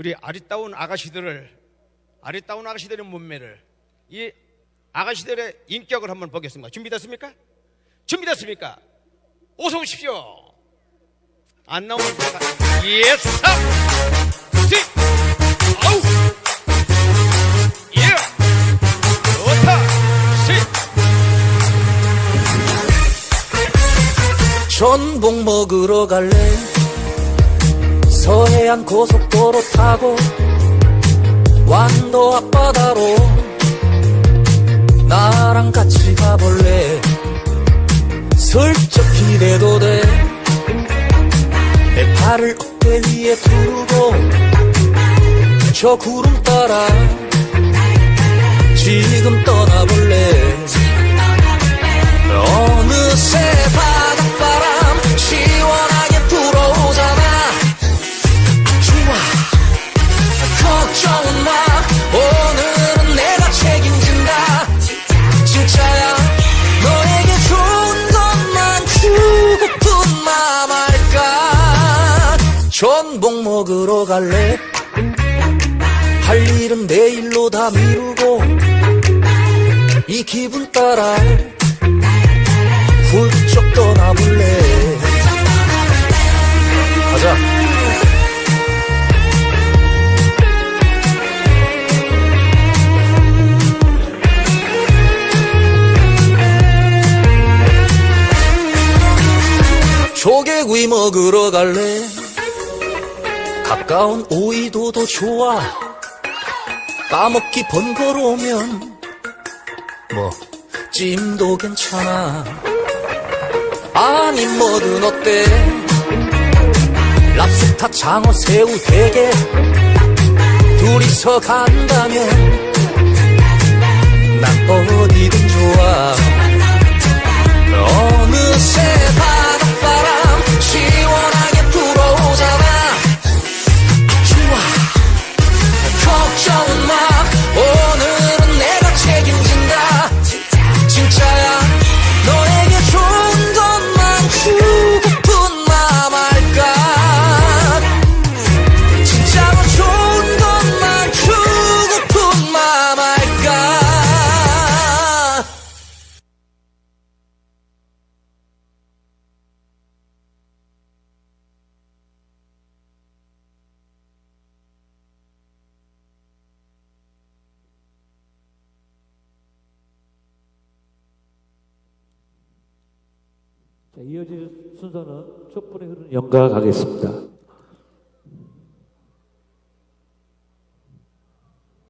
우리 아리따운 아가씨들을 아리따운 아가씨들의 몸매를 이 아가씨들의 인격을 한번 보겠습니다. 준비됐습니까? 준비됐습니까? 어서 오십시오. 안 나오면 제가 예스 시 아우 예 전복 먹으러 갈래 서해안 고속도로 타고 완도 앞바다로 나랑 같이 가볼래? 슬쩍 기대도 돼 내 팔을 어깨 위에 두르고 저 구름 따라 지금 떠나볼래 전복 먹으러 갈래? 할 일은 내일로 다 미루고 이 기분 따라 훌쩍 떠나볼래? 가자. 조개구이 먹으러 갈래 가까운 오이도도 좋아. 까먹기 번거로우면 뭐 찜도 괜찮아. 아니 뭐든 어때? 랍스타 장어 새우 대게 둘이서 간다면 난 어디든 좋아 이어질 순서는 촛불에 흐르는 연가 가겠습니다.